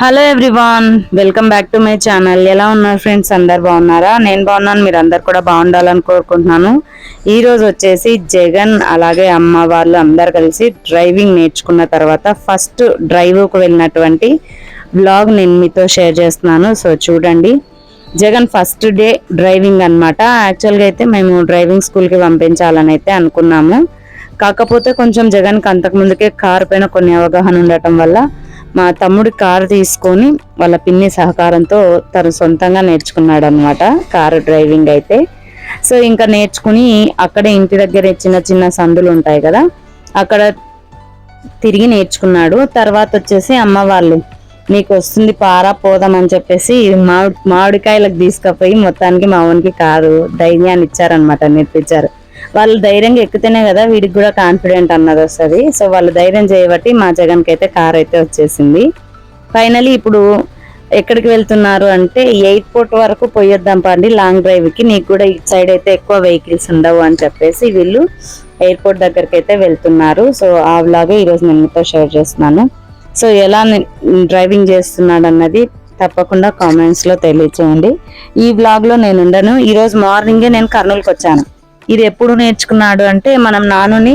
Hello everyone welcome back to my channel. ఎలా ఉన్నారు friends? అందరు బాగున్నారా? నేను బాగున్నాను మీరు అందరు కూడా బాగుండాలని కోరుకుంటున్నాను. ఈరోజు వచ్చేసి జగన్ అలాగే అమ్మ వాళ్ళు అందరు కలిసి డ్రైవింగ్ నేర్చుకున్న తర్వాత ఫస్ట్ డ్రైవ్కు వెళ్ళినటువంటి వ్లాగ్ నేను మీతో షేర్ చేస్తున్నాను. సో చూడండి. జగన్ ఫస్ట్ డే డ్రైవింగ్ అనమాట యాక్చువల్గా అయితే మేము డ్రైవింగ్ స్కూల్కి పంపించాలని అయితే అనుకున్నాము. కాకపోతే కొంచెం జగన్కి అంతకు ముందుకే కారు పైన కొన్ని అవగాహన ఉండటం వల్ల మా తమ్ముడు కారు తీసుకొని వాళ్ళ పిన్ని సహకారంతో తను సొంతంగా నేర్చుకున్నాడు అనమాట కారు డ్రైవింగ్ అయితే. సో ఇంకా నేర్చుకుని అక్కడే ఇంటి దగ్గర చిన్న చిన్న సందులు ఉంటాయి కదా అక్కడ తిరిగి నేర్చుకున్నాడు. తర్వాత వచ్చేసి అమ్మ వాళ్ళు నీకు వస్తుంది పారా పోదాం అని చెప్పేసి మామిడి మామిడికాయలకు తీసుకుపోయి మొత్తానికి మా ఓన్కి కారు ధైర్యాన్ని ఇచ్చారనమాట నేర్పించారు. వాళ్ళు ధైర్యంగా ఎక్కితేనే కదా వీడికి కూడా కాన్ఫిడెంట్ అన్నది వస్తుంది. సో వాళ్ళు ధైర్యం చేయబట్టి మా జగన్కి అయితే కార్ అయితే వచ్చేసింది. ఫైనలీ ఇప్పుడు ఎక్కడికి వెళ్తున్నారు అంటే ఎయిర్పోర్ట్ వరకు పోయొద్దాం పండి లాంగ్ డ్రైవ్కి నీకు కూడా ఇటు సైడ్ అయితే ఎక్కువ వెహికల్స్ ఉండవు అని చెప్పేసి వీళ్ళు ఎయిర్పోర్ట్ దగ్గరికి అయితే వెళ్తున్నారు. సో ఆ వ్లాగే ఈరోజు నేను మీతో షేర్ చేస్తున్నాను. సో ఎలా డ్రైవింగ్ చేస్తున్నాడు అన్నది తప్పకుండా కామెంట్స్లో తెలియచేయండి. ఈ వ్లాగ్లో నేను ఉండను. ఈరోజు మార్నింగే నేను కర్నూలుకి వచ్చాను. ఇది ఎప్పుడు నేర్చుకున్నాడు అంటే మనం నానుని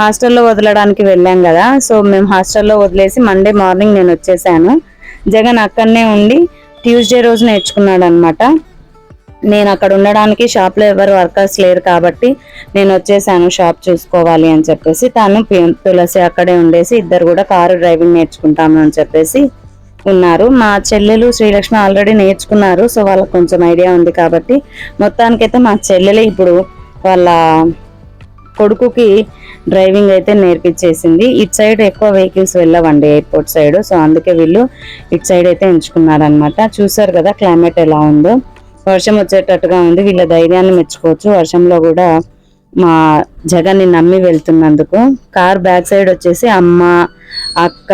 హాస్టల్లో వదలడానికి వెళ్ళాం కదా. సో మేము హాస్టల్లో వదిలేసి మండే మార్నింగ్ నేను వచ్చేసాను. జగన్ అక్కడనే ఉండి ట్యూస్డే రోజు నేర్చుకున్నాడు అనమాట నేను అక్కడ ఉండడానికి షాప్లో ఎవరు వర్కర్స్ లేరు కాబట్టి నేను వచ్చేసాను షాప్ చూసుకోవాలి అని చెప్పేసి. తను తులసి అక్కడే ఉండేసి ఇద్దరు కూడా కారు డ్రైవింగ్ నేర్చుకుంటాము అని చెప్పేసి ఉన్నారు. మా చెల్లెలు శ్రీలక్ష్మి ఆల్రెడీ నేర్చుకున్నారు. సో వాళ్ళకి కొంచెం ఐడియా ఉంది కాబట్టి మొత్తానికైతే మా చెల్లెలే ఇప్పుడు వాళ్ళ కొడుకుకి డ్రైవింగ్ అయితే నేర్పించేసింది. ఇటు సైడ్ ఎక్కువ వెహికల్స్ వెళ్ళవండి ఎయిర్పోర్ట్ సైడ్. సో అందుకే వీళ్ళు ఇటు సైడ్ అయితే ఎంచుకున్నారనమాట చూసారు కదా క్లైమేట్ ఎలా ఉందో. వర్షం వచ్చేటట్టుగా ఉంది. వీళ్ళ ధైర్యాన్ని మెచ్చుకోవచ్చు. వర్షంలో కూడా మా జగన్ని నమ్మి వెళ్తున్నందుకు. కార్ బ్యాక్ సైడ్ వచ్చేసి అమ్మ అక్క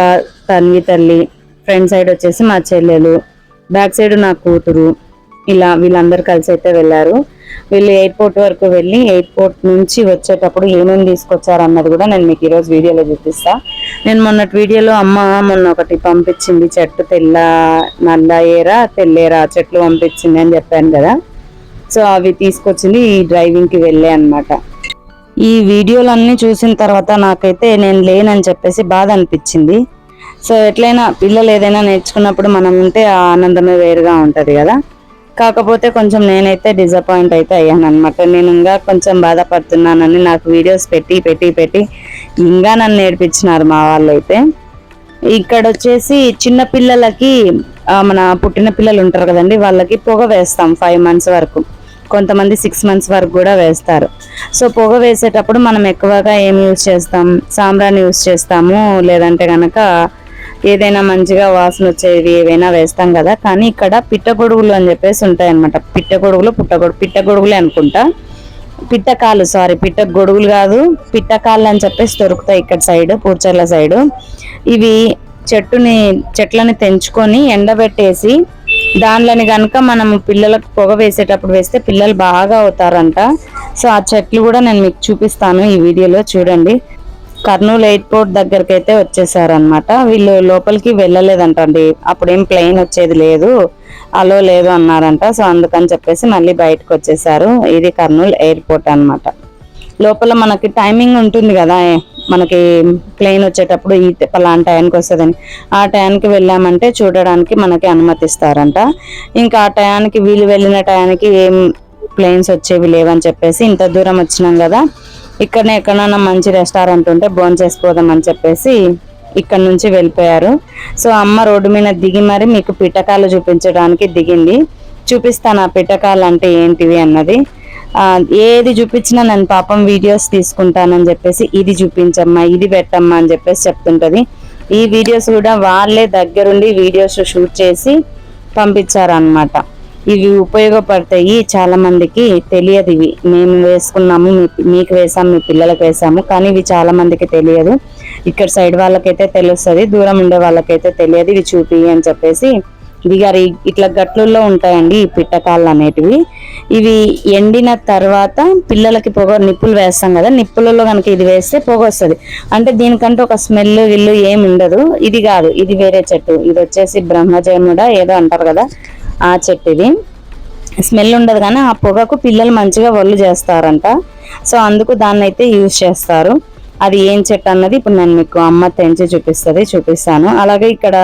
తన్వి తల్లి ఫ్రంట్ సైడ్ వచ్చేసి మా చెల్లెలు బ్యాక్ సైడ్ నా కూతురు ఇలా వీళ్ళందరూ కలిసి అయితే వెళ్ళారు. వీళ్ళు ఎయిర్పోర్ట్ వరకు వెళ్ళి ఎయిర్పోర్ట్ నుంచి వచ్చేటప్పుడు ఏమేమి తీసుకొచ్చారు అన్నది కూడా నేను మీకు ఈరోజు వీడియోలో చూపిస్తా. నేను మొన్నటి వీడియోలో అమ్మ మొన్న ఒకటి పంపించింది చెట్టు తెల్ల నల్ల ఏరా తెల్లేరా చెట్లు పంపించింది అని చెప్పాను కదా. సో అవి తీసుకొచ్చింది ఈ డ్రైవింగ్కి వెళ్ళే అన్నమాట. ఈ వీడియోలన్నీ చూసిన తర్వాత నాకైతే నేను లేనని చెప్పేసి బాధ అనిపించింది. సో ఎట్లయినా పిల్లలు ఏదైనా నేర్చుకున్నప్పుడు మనం ఉంటే ఆ ఆనందమే వేరుగా ఉంటుంది కదా. కాకపోతే కొంచెం నేనైతే డిసప్పాయింట్ అయితే అయ్యాను అనమాట నేను ఇంకా కొంచెం బాధపడుతున్నానని నాకు వీడియోస్ పెట్టి పెట్టి పెట్టి ఇంకా నన్ను నేర్పించినారు మా వాళ్ళు అయితే ఇక్కడ వచ్చేసి చిన్న పిల్లలకి మన పుట్టిన పిల్లలు ఉంటారు కదండి వాళ్ళకి పొగ వేస్తాం ఫైవ్ మంత్స్ వరకు. కొంతమంది సిక్స్ మంత్స్ వరకు కూడా వేస్తారు. సో పొగ వేసేటప్పుడు మనం ఎక్కువగా ఏం యూస్ చేస్తాం? సాంబ్రాన్ని యూజ్ చేస్తాము లేదంటే కనుక ఏదైనా మంచిగా వాసన వచ్చేవి ఏవైనా వేస్తాం కదా కానీ ఇక్కడ పిట్టగొడుగులు అని చెప్పేసి ఉంటాయి అనమాట పిట్టగొడుగులు పుట్టగొడుగు పిట్టగొడుగులే అనుకుంటా. పిట్టకాలు సారీ పిట్ట గొడుగులు కాదు పిట్టకాళ్ళు అని చెప్పేసి దొరుకుతాయి ఇక్కడ సైడ్ పూర్చర్ల సైడు. ఇవి చెట్టుని చెట్లని తెంచుకొని ఎండబెట్టేసి దానిలోని కనుక మనం పిల్లలకు పొగ వేసేటప్పుడు వేస్తే పిల్లలు బాగా అవుతారంట. సో ఆ చెట్లు కూడా నేను మీకు చూపిస్తాను ఈ వీడియోలో చూడండి. కర్నూలు ఎయిర్పోర్ట్ దగ్గరికి అయితే వచ్చేసారనమాట వీళ్ళు లోపలికి వెళ్ళలేదంటండి. అప్పుడేం ప్లెయిన్ వచ్చేది లేదు. అలో లేదు అన్నారంట. సో అందుకని చెప్పేసి మళ్ళీ బయటకు వచ్చేసారు. ఇది కర్నూలు ఎయిర్పోర్ట్ అనమాట లోపల మనకి టైమింగ్ ఉంటుంది కదా. మనకి ప్లెయిన్ వచ్చేటప్పుడు ఈ పలానా టైంకి వస్తుందని. ఆ టయానికి వెళ్ళామంటే చూడడానికి మనకి అనుమతిస్తారంట. ఇంకా ఆ టయానికి వీళ్ళు వెళ్ళిన టయానికి ఏం ప్లేన్స్ వచ్చేవి లేవని చెప్పేసి ఇంత దూరం వచ్చినాం కదా. ఇక్కడనే ఎక్కడైనా మంచి రెస్టారెంట్ ఉంటే భోజనం చేసుకోదాం అని చెప్పేసి ఇక్కడ నుంచి వెళ్ళిపోయారు. సో అమ్మ రోడ్డు మీద దిగి మరి మీకు పిటకాలు చూపించడానికి దిగింది. చూపిస్తాను ఆ పిటకాలు అంటే ఏంటివి అన్నది. ఏది చూపించినా నేను పాపం వీడియోస్ తీసుకుంటానని చెప్పేసి ఇది చూపించమ్మా ఇది పెట్టమ్మా అని చెప్పేసి చెప్తుంటుంది. ఈ వీడియోస్ కూడా వాళ్ళే దగ్గరుండి వీడియోస్ షూట్ చేసి పంపించారనమాట ఇవి ఉపయోగపడతాయి చాలా మందికి తెలియదు ఇవి. మేము వేసుకున్నాము మీ- మీకు వేసాము మీ పిల్లలకు వేసాము కానీ ఇవి చాలా మందికి తెలియదు. ఇక్కడ సైడ్ వాళ్ళకైతే తెలుస్తుంది దూరం ఉండే వాళ్ళకైతే తెలియదు ఇవి చూపి అని చెప్పేసి. ఇది గారు ఇట్లా గట్లుల్లో ఉంటాయండి ఈ పిట్టకాళ్ళు అనేటివి. ఇవి ఎండిన తర్వాత పిల్లలకి పొగ నిప్పులు వేస్తాం కదా నిప్పులలో కనుక ఇది వేస్తే పొగ వస్తుంది. అంటే దీనికంటే ఒక స్మెల్ విల్లు ఏమి ఉండదు. ఇది కాదు ఇది వేరే చెట్టు. ఇది వచ్చేసి బ్రహ్మజయముడ ఏదో అంటారు కదా ఆ చెట్టు ఇది స్మెల్ ఉండదు కానీ ఆ పొగకు పిల్లలు మంచిగా వళ్ళు చేస్తారంట. సో అందుకు దాన్ని అయితే యూజ్ చేస్తారు. అది ఏం చెట్టు అన్నది ఇప్పుడు నేను మీకు అమ్మ తెంచి చూపిస్తుంది చూపిస్తాను. అలాగే ఇక్కడ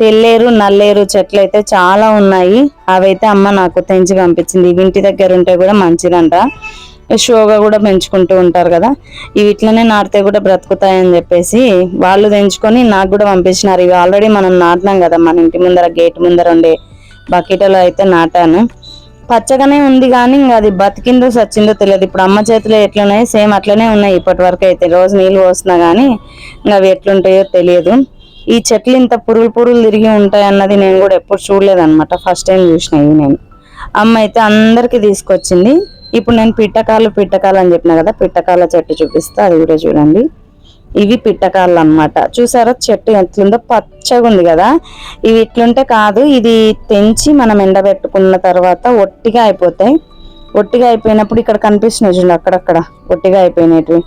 తెల్లేరు నల్లేరు చెట్లు అయితే చాలా ఉన్నాయి. అవైతే అమ్మ నాకు తెంచి పంపించింది. ఇవి ఇంటి దగ్గర ఉంటే కూడా మంచిదంట. షోగా కూడా పెంచుకుంటూ ఉంటారు కదా. ఇవి ఇట్లనే నాటితే కూడా బ్రతుకుతాయని చెప్పేసి వాళ్ళు తెంచుకొని నాకు కూడా పంపించినారు. ఇవి ఆల్రెడీ మనం నాటినాం కదా మన ఇంటి ముందర గేట్ ముందర ఉండే బకెట్లో అయితే నాటాను. పచ్చగానే ఉంది కానీ ఇంకా అది బతికిందో సచ్చిందో తెలియదు. ఇప్పుడు అమ్మ చేతిలో ఎట్లున్నాయి సేమ్ అట్లనే ఉన్నాయి ఇప్పటి వరకు అయితే. రోజు నీళ్ళు పోస్తున్నా కానీ ఇంకా అవి ఎట్లుంటాయో తెలియదు. ఈ చెట్లు ఇంత పురుగులు పురుగులు తిరిగి ఉంటాయి అన్నది నేను కూడా ఎప్పుడు చూడలేదన్నమాట. ఫస్ట్ టైం చూసిన ఇవి నేను. అమ్మ అయితే అందరికీ తీసుకొచ్చింది. ఇప్పుడు నేను పిట్టకాలు పిట్టకాలు అని చెప్పిన కదా పిట్టకాల చెట్టు చూపిస్తా అది కూడా చూడండి. ఇవి పిట్టకాళ్ళు అన్నమాట చూసారా చెట్టు ఎట్లుందో పచ్చగా ఉంది కదా. ఇవి ఇట్లుంటే కాదు ఇది తెంచి మనం ఎండబెట్టుకున్న తర్వాత ఒట్టిగా అయిపోతాయి. ఒట్టిగా అయిపోయినప్పుడు ఇక్కడ కనిపిస్తున్నాయి చూడండి అక్కడక్కడ ఒట్టిగా అయిపోయినవి.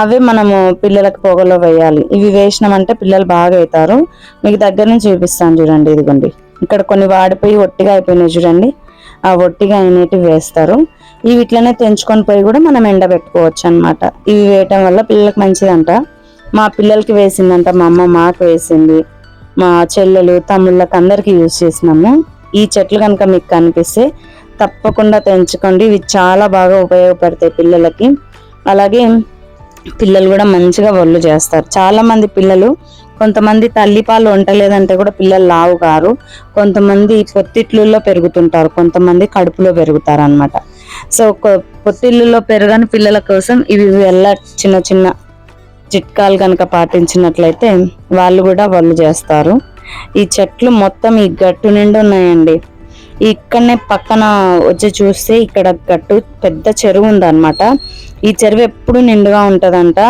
అవే మనము పిల్లలకు పొగలో వేయాలి. ఇవి వేసినామంటే పిల్లలు బాగా అవుతారు. మీకు దగ్గర నుంచి చూపిస్తాను చూడండి ఇదిగోండి. ఇక్కడ కొన్ని వాడిపోయి ఒట్టిగా అయిపోయినాయి చూడండి. ఆ ఒట్టిగా అయినవి వేస్తారు. ఇవి ఇట్లనే తెంచుకొని పోయి కూడా మనం ఎండబెట్టుకోవచ్చు అన్నమాట ఇవి వేయటం వల్ల పిల్లలకు మంచిదంట. మా పిల్లలకి వేసిందంట మా అమ్మ మాకు వేసింది. మా చెల్లెలు తమ్ముళ్ళకి అందరికి యూజ్ చేసినాము. ఈ చెట్లు కనుక మీకు కనిపిస్తే తప్పకుండా తెంచుకోండి. ఇవి చాలా బాగా ఉపయోగపడతాయి పిల్లలకి. అలాగే పిల్లలు కూడా మంచిగా ఒళ్ళు చేస్తారు. చాలా మంది పిల్లలు కొంతమంది తల్లిపాలు వంటలేదంటే కూడా పిల్లలు లావు కారు. కొంతమంది పొత్తిట్లలో పెరుగుతుంటారు. కొంతమంది కడుపులో పెరుగుతారు అనమాట సో కొ- పొత్తిళ్ళలో పెరగని పిల్లల కోసం ఇవి వెళ్ళ చిన్న చిన్న చిట్కాలు కనుక పాటించినట్లయితే వాళ్ళు కూడా వాళ్ళు చేస్తారు. ఈ చెట్లు మొత్తం ఈ గట్టు నిండి ఉన్నాయండి. ఇక్కడనే పక్కన వచ్చి చూస్తే ఇక్కడ గట్టు పెద్ద చెరువు ఉందన్నమాట. ఈ చెరువు ఎప్పుడు నిండుగా ఉంటుందంట.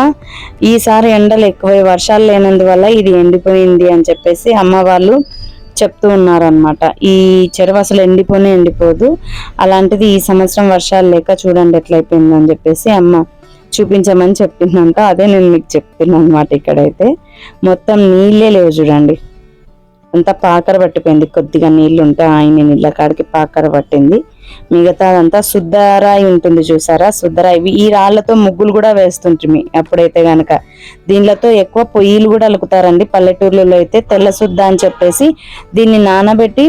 ఈసారి ఎండలు ఎక్కువై వర్షాలు లేనందువల్ల ఇది ఎండిపోయింది అని చెప్పేసి అమ్మ వాళ్ళు చెప్తూ ఉన్నారనమాట ఈ చెరువు అసలు ఎండిపోనే ఎండిపోదు. అలాంటిది ఈ సంవత్సరం వర్షాలు లేక చూడండి ఎట్లయిపోయింది అని చెప్పేసి అమ్మ చూపించమని చెప్పిందంట అదే నేను మీకు చెప్తున్నాను అనమాట ఇక్కడైతే. మొత్తం నీళ్ళే లేవు చూడండి. అంతా పాకర పట్టిపోయింది. కొద్దిగా నీళ్ళు ఉంటే ఆయన నీళ్ళ కాడికి పాకర పట్టింది. మిగతా అదంతా శుద్ధరాయి ఉంటుంది చూసారా? శుద్ధరాయి. ఈ రాళ్ళతో ముగ్గులు కూడా వేస్తుంటుంది అప్పుడైతే గనక. దీనిలతో ఎక్కువ పొయ్యిలు కూడా అలుకుతారండి. పల్లెటూర్లలో అయితే తెల్ల శుద్ధ అని చెప్పేసి దీన్ని నానబెట్టి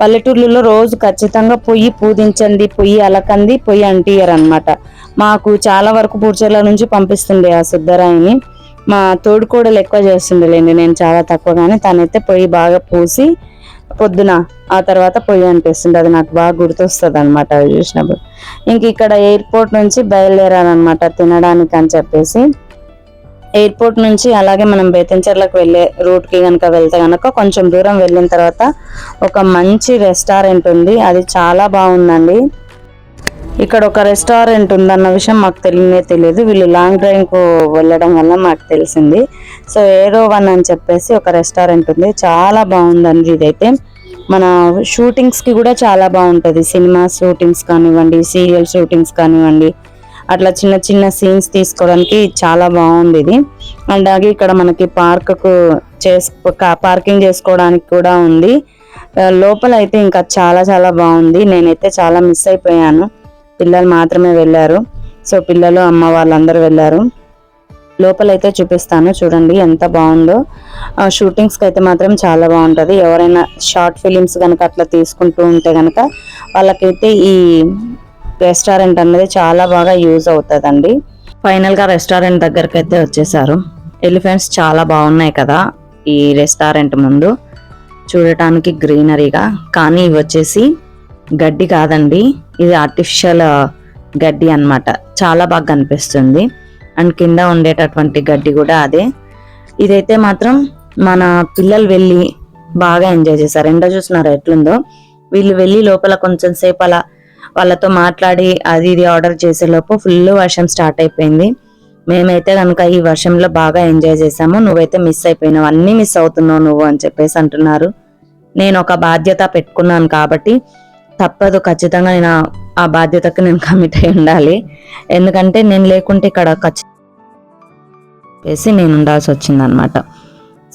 పల్లెటూర్లలో రోజు ఖచ్చితంగా పొయ్యి పూజించండి పొయ్యి అలకంది పొయ్యి అంటియరు అనమాట మాకు చాలా వరకు పూడ్చర్ల నుంచి పంపిస్తుండే ఆ సుద్దరాయిని మా తోడుకోడలు ఎక్కువ చేస్తుండేలేండి నేను చాలా తక్కువగానే. తనైతే పొయ్యి బాగా పూసి పొద్దున ఆ తర్వాత పొయ్యి అనిపిస్తుంది అది నాకు బాగా గుర్తొస్తుంది అనమాట అవి చూసినప్పుడు. ఇంక ఇక్కడ ఎయిర్పోర్ట్ నుంచి బయలుదేరాలన్నమాట తినడానికి అని చెప్పేసి. ఎయిర్పోర్ట్ నుంచి అలాగే మనం బేతంచెర్లకు వెళ్ళే రూట్కి కనుక వెళ్తే కనుక కొంచెం దూరం వెళ్ళిన తర్వాత ఒక మంచి రెస్టారెంట్ ఉంది. అది చాలా బాగుందండి. ఇక్కడ ఒక రెస్టారెంట్ ఉందన్న విషయం మాకు తెలియనే తెలియదు. వీళ్ళు లాంగ్ డ్రైవ్కు వెళ్ళడం వల్ల మాకు తెలిసింది. సో ఏరో వన్ అని చెప్పేసి ఒక రెస్టారెంట్ ఉంది. చాలా బాగుందండి ఇదైతే. మన షూటింగ్స్కి కూడా చాలా బాగుంటుంది. సినిమా షూటింగ్స్ కానివ్వండి సీరియల్ షూటింగ్స్ కానివ్వండి అట్లా చిన్న చిన్న సీన్స్ తీసుకోవడానికి చాలా బాగుంది ఇది. అండ్ అలాగే ఇక్కడ మనకి పార్కు చేసుకో చేసు పార్కింగ్ చేసుకోవడానికి కూడా ఉంది. లోపల అయితే ఇంకా చాలా చాలా బాగుంది. నేనైతే చాలా మిస్ అయిపోయాను. పిల్లలు మాత్రమే వెళ్ళారు. సో పిల్లలు అమ్మ వాళ్ళందరూ వెళ్ళారు. లోపలైతే చూపిస్తాను. చూడండి ఎంత బాగుందో. ఆ, అయితే మాత్రం చాలా బాగుంటుంది. ఎవరైనా షార్ట్ ఫిలిమ్స్ కనుక అట్లా తీసుకుంటూ ఉంటే కనుక వాళ్ళకైతే ఈ రెస్టారెంట్ అనేది చాలా బాగా యూజ్ అవుతుందండి. ఫైనల్గా రెస్టారెంట్ దగ్గరికి అయితే వచ్చేసారు. ఎలిఫెంట్స్ చాలా బాగున్నాయి కదా ఈ రెస్టారెంట్ ముందు. చూడటానికి గ్రీనరీగా కానీ ఇవి వచ్చేసి గడ్డి కాదండి. ఇది ఆర్టిఫిషియల్ uh, గడ్డి అన్నమాట. చాలా బాగా కనిపిస్తుంది. అండ్ కింద ఉండేటటువంటి గడ్డి కూడా అదే. ఇదైతే మాత్రం మన పిల్లలు వెళ్ళి బాగా ఎంజాయ్ చేశారు. ఎండ చూసినారా ఎట్లుందో. వీళ్ళు వెళ్ళి లోపల కొంచెం సేపు అలా వాళ్ళతో మాట్లాడి అది ఇది ఆర్డర్ చేసే లోపు ఫుల్ వర్షం స్టార్ట్ అయిపోయింది. మేమైతే కనుక ఈ వర్షంలో బాగా ఎంజాయ్ చేసాము నువ్వైతే మిస్ అయిపోయినావు. అన్నీ మిస్ అవుతున్నావు నువ్వు అని చెప్పేసి అంటున్నారు. నేను ఒక బాధ్యత పెట్టుకున్నాను కాబట్టి తప్పదు ఖచ్చితంగా నేను ఆ- బాధ్యతకు నేను కమిట్ అయి ఉండాలి. ఎందుకంటే నేను లేకుంటే ఇక్కడ ఖచ్చితంగా వేసి నేను ఉండాల్సి వచ్చిందనమాట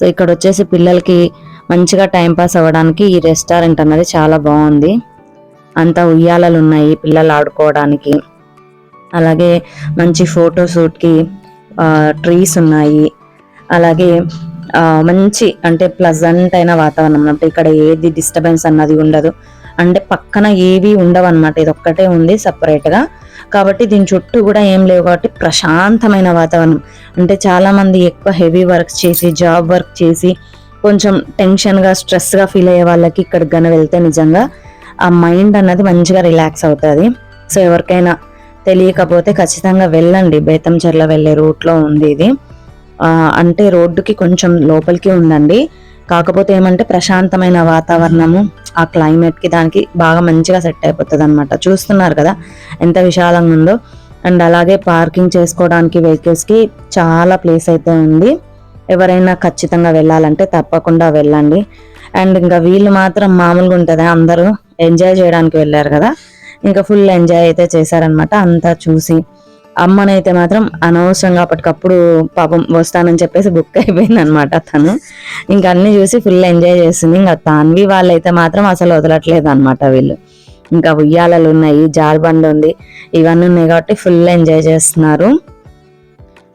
సో ఇక్కడ వచ్చేసి పిల్లలకి మంచిగా టైం పాస్ అవ్వడానికి ఈ రెస్టారెంట్ అన్నది చాలా బాగుంది. అంతా ఉయ్యాలలు ఉన్నాయి పిల్లలు ఆడుకోవడానికి. అలాగే మంచి ఫోటో షూట్కి ట్రీస్ ఉన్నాయి. అలాగే మంచి అంటే ప్లజెంట్ అయిన వాతావరణం. అంటే ఇక్కడ ఏది డిస్టర్బెన్స్ అన్నది ఉండదు. అంటే పక్కన ఏవి ఉండవన్నమాట. ఇది ఒక్కటే ఉంది సపరేట్గా కాబట్టి దీని చుట్టూ కూడా ఏం లేవు కాబట్టి ప్రశాంతమైన వాతావరణం. అంటే చాలామంది ఎక్కువ హెవీ వర్క్ చేసి జాబ్ వర్క్ చేసి కొంచెం టెన్షన్గా స్ట్రెస్గా ఫీల్ అయ్యే వాళ్ళకి ఇక్కడికి కనుక వెళ్తే నిజంగా ఆ మైండ్ అన్నది మంచిగా రిలాక్స్ అవుతుంది. సో ఎవరికైనా తెలియకపోతే ఖచ్చితంగా వెళ్ళండి. బేతంచెర్ల వెళ్ళే రూట్లో ఉంది ఇది. అంటే రోడ్డుకి కొంచెం లోపలికి ఉందండి కాకపోతే ఏమంటే ప్రశాంతమైన వాతావరణము ఆ క్లైమేట్కి దానికి బాగా మంచిగా సెట్ అయిపోతుంది అనమాట చూస్తున్నారు కదా ఎంత విశాలంగా ఉందో. అండ్ అలాగే పార్కింగ్ చేసుకోవడానికి వెహికల్స్కి చాలా ప్లేస్ అయితే ఉంది. ఎవరైనా ఖచ్చితంగా వెళ్ళాలంటే తప్పకుండా వెళ్ళండి. అండ్ ఇంకా వీళ్ళు మాత్రం మామూలుగా ఉంటుంది? అందరూ ఎంజాయ్ చేయడానికి వెళ్ళారు కదా. ఇంకా ఫుల్ ఎంజాయ్ అయితే చేశారనమాట అంతా చూసి. అమ్మనైతే మాత్రం అనవసరంగా అప్పటికప్పుడు పాపం వస్తానని చెప్పేసి బుక్ అయిపోయింది అనమాట తను. ఇంకా అన్ని చూసి ఫుల్ ఎంజాయ్ చేస్తుంది. ఇంకా తాన్వి వాళ్ళైతే మాత్రం అసలు వదలట్లేదు అనమాట వీళ్ళు. ఇంకా ఉయ్యాలలు ఉన్నాయి జార్బండ్ ఉంది ఇవన్నీ ఉన్నాయి కాబట్టి ఫుల్ ఎంజాయ్ చేస్తున్నారు.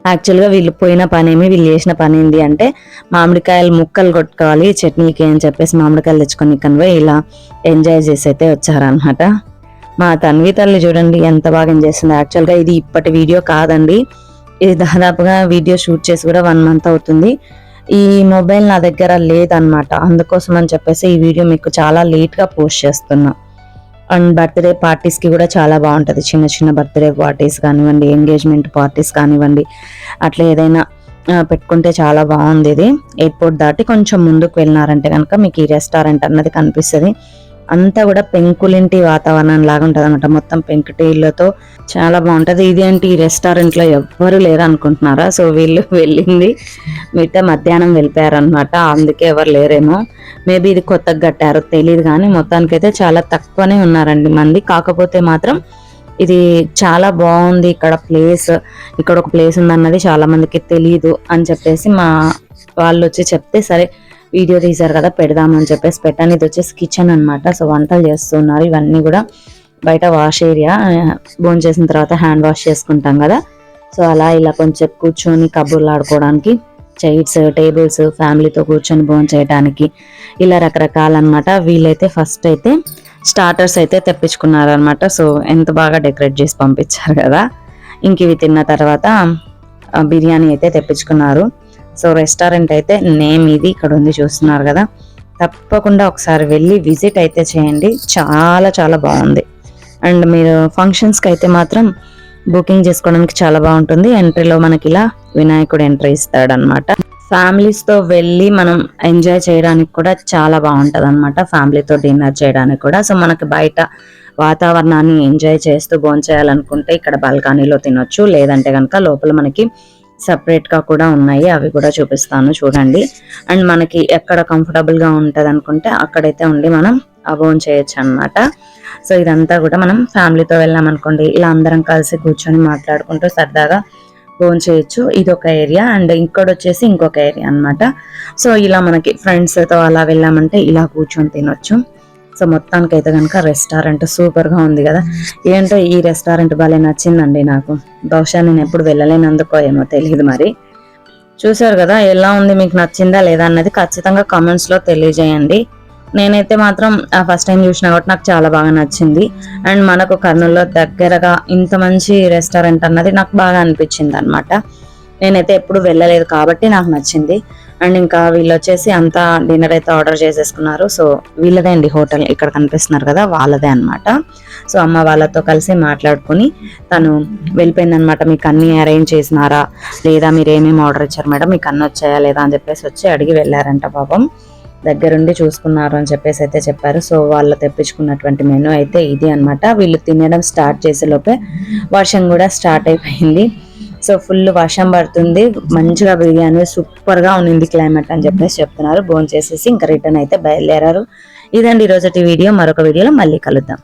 యాక్చువల్గా వీళ్ళు పోయిన పనేమి వీళ్ళు చేసిన పని ఏంటి అంటే మామిడికాయలు ముక్కలు కొట్టుకోవాలి చట్నీకి అని చెప్పేసి మామిడికాయలు తెచ్చుకొని కనిపోయి ఇలా ఎంజాయ్ చేసి అయితే వచ్చారనమాట మా తన్వి తల్లి చూడండి ఎంత బాగా చేస్తుంది. యాక్చువల్గా ఇది ఇప్పటి వీడియో కాదండి. ఇది దాదాపుగా వీడియో షూట్ చేసి కూడా వన్ మంత్ అవుతుంది. ఈ మొబైల్ నా దగ్గర లేదనమాట అందుకోసం అని చెప్పేసి ఈ వీడియో మీకు చాలా లేట్గా పోస్ట్ చేస్తున్నా. అండ్ బర్త్డే పార్టీస్కి కూడా చాలా బాగుంటుంది. చిన్న చిన్న బర్త్డే పార్టీస్ కానివ్వండి ఎంగేజ్మెంట్ పార్టీస్ కానివ్వండి అట్లా ఏదైనా పెట్టుకుంటే చాలా బాగుంది ఇది ఎయిర్పోర్ట్ దాటి కొంచెం ముందుకు వెళ్ళినారంటే కనుక మీకు ఈ రెస్టారెంట్ అన్నది కనిపిస్తుంది. అంతా కూడా పెంకులింటి వాతావరణం లాగా ఉంటుంది అనమాట మొత్తం పెంకుటీలతో చాలా బాగుంటది. ఇది ఏంటి ఈ రెస్టారెంట్లో ఎవ్వరు లేరు అనుకుంటున్నారా సో వీళ్ళు వెళ్ళింది. మిగతా మధ్యాహ్నం వెళ్ళిపోయారనమాట అందుకే ఎవరు లేరేమో. మేబీ ఇది కొత్తగా కట్టారో తెలియదు కానీ మొత్తానికైతే చాలా తక్కువనే ఉన్నారండి మంది. కాకపోతే మాత్రం ఇది చాలా బాగుంది. ఇక్కడ ప్లేస్ ఇక్కడ ఒక ప్లేస్ ఉందన్నది చాలా మందికి తెలియదు అని చెప్పేసి మా వాళ్ళు వచ్చి చెప్తే సరే వీడియో తీశారు కదా పెడదామని చెప్పేసి పెట్టాను. ఇది వచ్చేసి కిచెన్ అన్నమాట. సో వంటలు చేస్తున్నారు. ఇవన్నీ కూడా బయట వాష్ ఏరియా బోన్ చేసిన తర్వాత హ్యాండ్ వాష్ చేసుకుంటాం కదా. సో అలా ఇలా కొంచెం కూర్చొని కబుర్లు ఆడుకోవడానికి చైర్స్ టేబుల్స్ ఫ్యామిలీతో కూర్చొని భోజనం చేయడానికి ఇలా రకరకాలన్నమాట. వీళ్ళైతే ఫస్ట్ అయితే స్టార్టర్స్ అయితే తెప్పించుకున్నారనమాట సో ఎంత బాగా డెకరేట్ చేసి పంపించారు కదా. ఇంక ఇవి తిన్న తర్వాత బిర్యానీ అయితే తెప్పించుకున్నారు. సో రెస్టారెంట్ అయితే నేమ్ ఇది ఇక్కడ ఉంది చూస్తున్నారు కదా. తప్పకుండా ఒకసారి వెళ్ళి విజిట్ అయితే చేయండి. చాలా చాలా బాగుంది. అండ్ మీరు ఫంక్షన్స్కి అయితే మాత్రం బుకింగ్ చేసుకోవడానికి చాలా బాగుంటుంది. ఎంట్రీలో మనకి ఇలా వినాయకుడు ఎంట్రీ ఇస్తాడనమాట ఫ్యామిలీస్తో వెళ్ళి మనం ఎంజాయ్ చేయడానికి కూడా చాలా బాగుంటుంది అనమాట ఫ్యామిలీతో డిన్నర్ చేయడానికి కూడా. సో మనకి బయట వాతావరణాన్ని ఎంజాయ్ చేస్తూ భోంచేయాలనుకుంటే ఇక్కడ బాల్కనీలో తినొచ్చు. లేదంటే కనుక లోపల మనకి సపరేట్గా గా కూడా ఉన్నాయి. అవి కూడా చూపిస్తాను. చూడండి. అండ్ మనకి ఎక్కడ కంఫర్టబుల్గా గా అనుకుంటే అక్కడైతే ఉండి మనం ఆ చేయొచ్చు అనమాట సో ఇదంతా కూడా మనం ఫ్యామిలీతో వెళ్ళాం అనుకోండి. ఇలా అందరం కలిసి కూర్చొని మాట్లాడుకుంటూ సరదాగా భోజనం చేయొచ్చు. ఇది ఒక ఏరియా అండ్ ఇక్కడ వచ్చేసి ఇంకొక ఏరియా అన్నమాట. సో ఇలా మనకి ఫ్రెండ్స్తో అలా వెళ్ళామంటే ఇలా కూర్చొని తినొచ్చు. సో మొత్తానికి అయితే కనుక రెస్టారెంట్ సూపర్గా ఉంది కదా. ఏంటో ఈ రెస్టారెంట్ భలే నచ్చిందండి నాకు. బహుశా నేను ఎప్పుడు వెళ్ళలేనందుకో ఏమో తెలియదు మరి. చూసారు కదా ఎలా ఉంది మీకు నచ్చిందా లేదా అన్నది ఖచ్చితంగా కామెంట్స్లో తెలియజేయండి. నేనైతే మాత్రం ఫస్ట్ టైం చూసిన కాబట్టి నాకు చాలా బాగా నచ్చింది. అండ్ మనకు కర్నూలులో దగ్గరగా ఇంత మంచి రెస్టారెంట్ అన్నది నాకు బాగా అనిపించింది అనమాట నేనైతే ఎప్పుడు వెళ్ళలేదు కాబట్టి నాకు నచ్చింది. అండ్ ఇంకా వీళ్ళు వచ్చేసి అంతా డిన్నర్ అయితే ఆర్డర్ చేసేసుకున్నారు. సో వీళ్ళదే అండి హోటల్ ఇక్కడ కనిపిస్తున్నారు కదా వాళ్ళదే అన్నమాట. సో అమ్మ వాళ్ళతో కలిసి మాట్లాడుకుని తను వెళ్ళిపోయిందనమాట మీకు అన్నీ అరేంజ్ చేసినారా? లేదా మీరు ఏమేమి ఆర్డర్ ఇచ్చారు మేడం? మీకు అన్నీ వచ్చాయా? లేదా? అని చెప్పేసి వచ్చి అడిగి వెళ్ళారంట పాపం. దగ్గరుండి చూసుకున్నారు అని చెప్పేసి అయితే చెప్పారు. సో వాళ్ళు తెప్పించుకున్నటువంటి మెనూ అయితే ఇది అన్నమాట. వీళ్ళు తినడం స్టార్ట్ చేసే లోపే వర్షం కూడా స్టార్ట్ అయిపోయింది. సో ఫుల్ వర్షం పడుతుంది. మంచిగా బిర్యానీ సూపర్గా ఉన్నింది క్లైమేట్ అని చెప్పేసి చెప్తున్నారు. భోజనం చేసేసి ఇంకా రిటర్న్ అయితే బయలుదేరారు. ఇదండి ఈరోజు వీడియో. మరొక వీడియోలో మళ్ళీ కలుద్దాం.